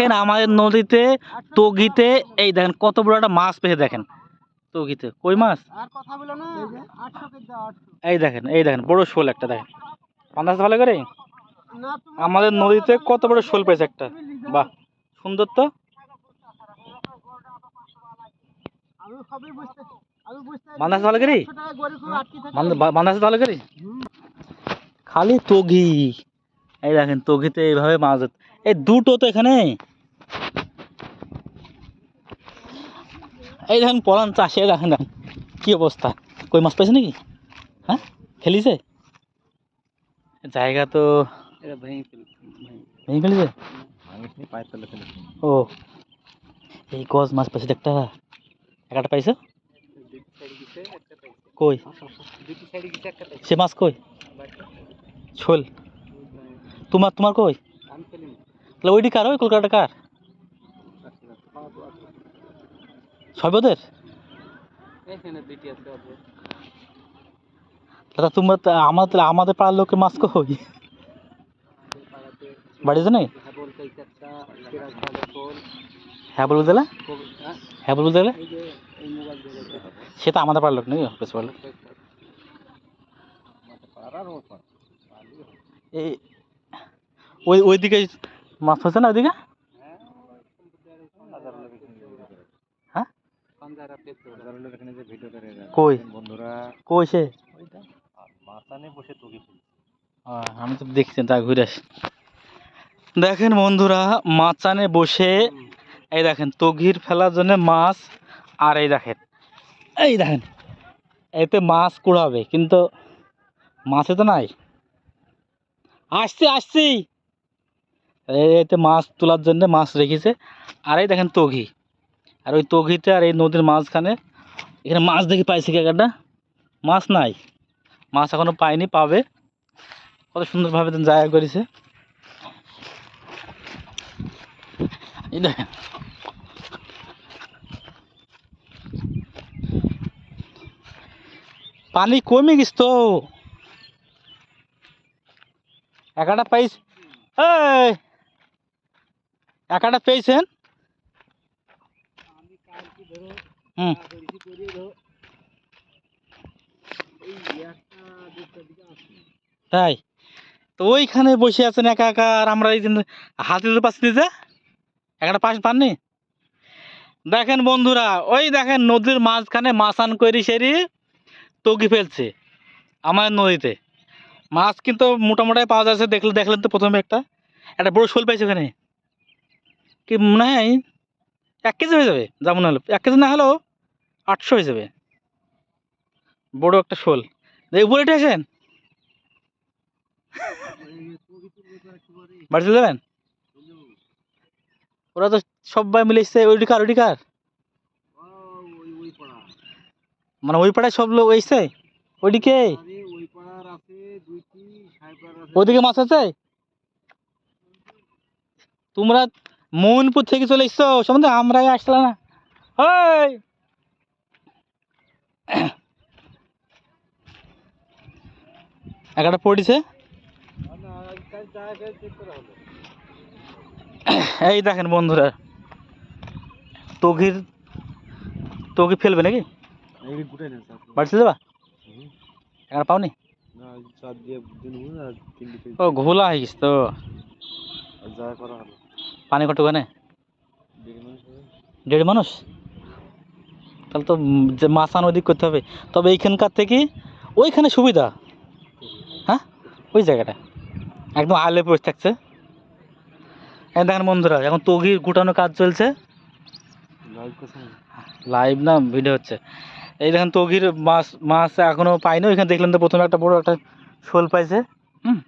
দেখেন আমাদের নদীতে তগিতে এই দেখেন কত বড় একটা মাছ পেয়ে দেখেন। তগিতে। কই মাছ? আর কথা বলো না আটশো কেজি আটশো। এই দেখেন এই দেখেন বড় শোল একটা দেখেন। পান্দাস ভালো করে? আমাদের নদীতে কত বড় শোল পেয়েছে একটা? বাহ সুন্দর তো। মান্দাস ভালো করি? মান্দাস ভালো খালি তগি। এই দেখেন তগিতে এইভাবে মাছ ধরতে- এই দুটো তো এখানে? এই দেখেন পলান চাষে দেখেন দেখেন কি অবস্থা? কই মাছ পাইছে নাকি? হ্যাঁ ফেলিছে জায়গা তো এটা ভেঙে ফেল ভেঙে ফেলিছে? ভাঙিসনি পায়ের তলে ফেলে ও এই গজ মাছ পাইছে একটা একটা পাইছে দুটি সাইড গেছে একটা পাইছে? কই? দুটি সাইড গেছে একটা পাইছে সে মাছ কই? শোল। তোমার তোমার কই? আমি ফেলিনি তাহলে ওইটি কার ওই কলকাতা কার? ওদের দাদা তোমরা আমাদের আমাদের পাড়ার লোকের মাছ কই বাড়িতে নেই ভালো হ্যাঁ বলব কবি? হ্যাঁ? বলব তাহলে। এই যে এই মোবাইল দিয়ে সে তো আমাদের পাড়ার লোক নাকি? বেশ ওপর এই ওই ওইদিকে মাছ ফেলছে না ওইদিকে হ্যাঁ কই? বন্ধুরা। কই সে? বসে আমি তো দেখছি তা ঘুরে আসি। দেখেন বন্ধুরা মাচানে বসে এই দেখেন তগির ফেলার জন্য মাছ আর এই দেখেন এই দেখেন এতে মাছ কুড়াবে কিন্তু মাছে তো নাই। আসছি আসছি। এই- এতে মাছ তোলার জন্য মাছ রেখেছে আর এই দেখেন তগি। আর ওই তগিতে আর এই নদীর মাঝখানে, এখানে মাছ দেখি পাইছে কি একটা মাছ নাই। মাছ এখনও পাইনি, পাবে। কত সুন্দরভাবে জায়গা করেছে। পানি কমে গেছে তো। একাটা এই! একাটা পেয়েছেন? হুম। তাই? তো ওইখানে বসে আছেন একা একা আর আমরা এই হাতে তো পাচ্ছি যে একটা পাশ পাননি? দেখেন বন্ধুরা, ওই দেখেন নদীর মাঝখানে মাছান করি সেরি তগি ফেলছে আমাদের নদীতে। মাছ কিন্তু মোটামুটি পাওয়া যাচ্ছে, দেখলে দেখলেন তো প্রথমে একটা। একটা বড় শোল পাইছে ওখানে। কি মনে হয়? এক কেজি হয়ে যাবে, যা মনে হলো। এক কেজি না হলেও আটশো হয়ে যাবে। বড় একটা শোল। উপরে উঠে আসেন। বাড়ি চলে যাবেন? ওরা তো সবাই মিলে এসছে, ওইটি কার, ওইটি ওই ওই পাড়া মানে ওই পাড়ায় সব লোক এসছে? ওইদিকে ওই ওইদিকে মাছ আছে? তোমরা মোহনপুর থেকে চলে এসছো? সম্বন্ধে আমরাই আসলাম না। ওই একটা পড়িছে? এই দেখেন বন্ধুরা তগির তগি ফেলবে নাকি? না যাবা? এখানে পাওনি? ও ঘোলা হয়ে গেছে তো। জায়গা করা হলো পানি কত ওখানে? দেড় মানুষ? তাহলে তো মাছান ওদিক করতে হবে। তবে এইখানকার থেকে ওইখানে সুবিধা। হ্যাঁ? ওই জায়গাটা। একদম আলে পড়ে থাকছে। এই দেখেন বন্ধুরা এখন তগির গুটানো কাজ চলছে। লাইভ লাইভ না ভিডিও হচ্ছে। এই দেখেন তগির মাছ মাছ এখনও পাইনি। ওইখানে দেখলেন তো প্রথমে একটা বড় একটা শোল পাইছে। হুম?